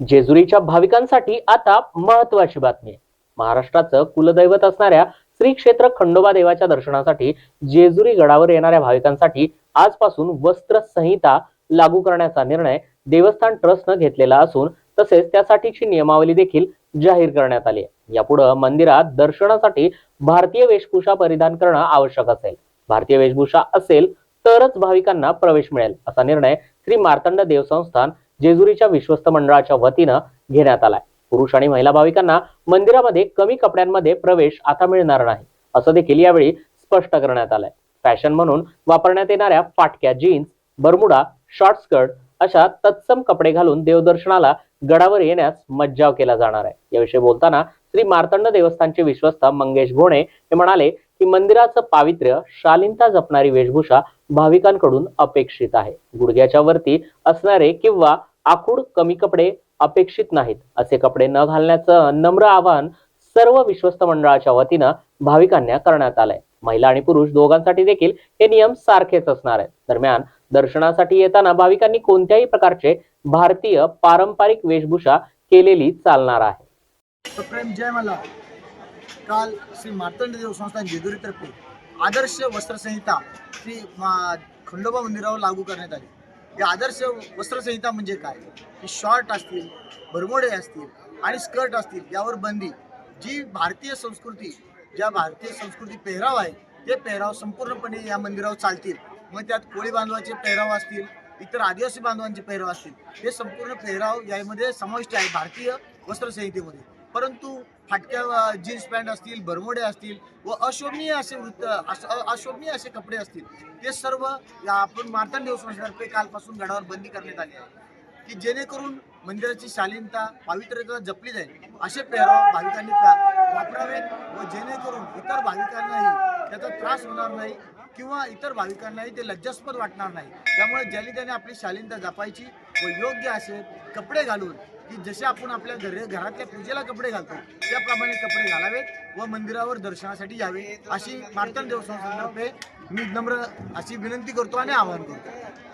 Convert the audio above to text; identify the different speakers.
Speaker 1: जेजुरीच्या भाविकांसाठी आता महत्वाची बातमी महाराष्ट्राचं कुलदैवत असणाऱ्या श्री क्षेत्र खंडोबा देवाच्या दर्शनासाठी जेजुरी गडावर येणाऱ्या भाविकांसाठी आजपासून वस्त्र संहिता लागू करण्याचा निर्णय देवस्थान ट्रस्टनं घेतलेला असून तसेच त्यासाठीची नियमावली देखील जाहीर करण्यात आली आहे. यापुढे मंदिरात दर्शनासाठी भारतीय वेशभूषा परिधान करणं आवश्यक असेल. भारतीय वेशभूषा असेल तरच भाविकांना प्रवेश मिळेल असा निर्णय श्री मार्तंड देवसंस्थान जेजुरीच्या विश्वस्त मंडळाच्या वतीनं घेण्यात आलाय. पुरुष आणि महिला भाविकांना मंदिरामध्ये कमी कपड्यांमध्ये प्रवेश आता मिळणार नाही असं देखील यावेळी स्पष्ट करण्यात आलंय. फॅशन म्हणून वापरण्यात येणाऱ्या फाटक्या जीन्स बरमुडा शॉर्ट स्कर्ट अशा तत्सम कपडे घालून देवदर्शनाला गडावर येण्यास मज्जाव केला जाणार आहे. याविषयी बोलताना श्री मार्तंड देवस्थानचे विश्वस्त मंगेश घोणे हे म्हणाले की मंदिराचं पावित्र्य शालीनता जपणारी वेशभूषा भाविकांकडून अपेक्षित आहे. गुडघ्याच्या वरती असणारे किंवा आखूड कमी कपडे अपेक्षित नाहीत. असे कपडे न घालण्याचं नम्र आवाहन सर्व विश्वस्त मंडळाच्या वतीनं भाविकांना करण्यात आलंय. महिला आणि पुरुष दोघांसाठी देखील हे नियम सारखेच असणार आहेत. दरम्यान दर्शनासाठी येताना भाविकांनी कोणत्याही प्रकारचे भारतीय पारंपरिक वेशभूषा केलेली चालणार आहे.
Speaker 2: प्रेम जय मला. काल श्री मार्तंड देव संस्थान जेजुरीतर्फे आदर्श वस्त्रसंहिता श्री खंडोबा मंदिरावर लागू करण्यात आली. या आदर्श वस्त्रसंहिता म्हणजे काय? की शॉर्ट असतील बरमोडे असतील आणि स्कर्ट असतील यावर बंदी. जी भारतीय संस्कृती ज्या भारतीय संस्कृती पेहराव आहे ते पेहराव संपूर्णपणे या मंदिरावर चालतील. मग त्यात कोळी बांधवाचे पेहराव असतील इतर आदिवासी बांधवांचे पेहराव असतील हे संपूर्ण पेहराव यामध्ये समाविष्ट आहे भारतीय वस्त्रसंहितेमध्ये. परंतु फाटक्या जीन्स पॅन्ट असतील बरमोडे असतील व अशोभनीय असे वृत्त अशोभनीय असे कपडे असतील ते सर्व आपण मार्तंड देवस्थानतर्फे कालपासून गडावर बंदी करण्यात आली आहे. की जेणेकरून मंदिराची शालीनता पावित्र्यता जपली जाईल असे पेहराव भाविकांनी वापरावेत व जेणेकरून इतर भाविकांनाही त्याचा त्रास होणार नाही किंवा इतर भाविकांनाही ते लज्जास्पद वाटणार नाही. त्यामुळे ज्याने त्याने आपली शालीनता जपायची व योग्य असे कपडे घालून की जसे आपण आपल्या घर घरातल्या पूजेला कपडे घालतो त्याप्रमाणे कपडे घालावेत व मंदिरावर दर्शनासाठी यावे अशी मार्तंड देवस्थानातर्फे मी नम्र अशी विनंती करतो आणि आवाहन करतो.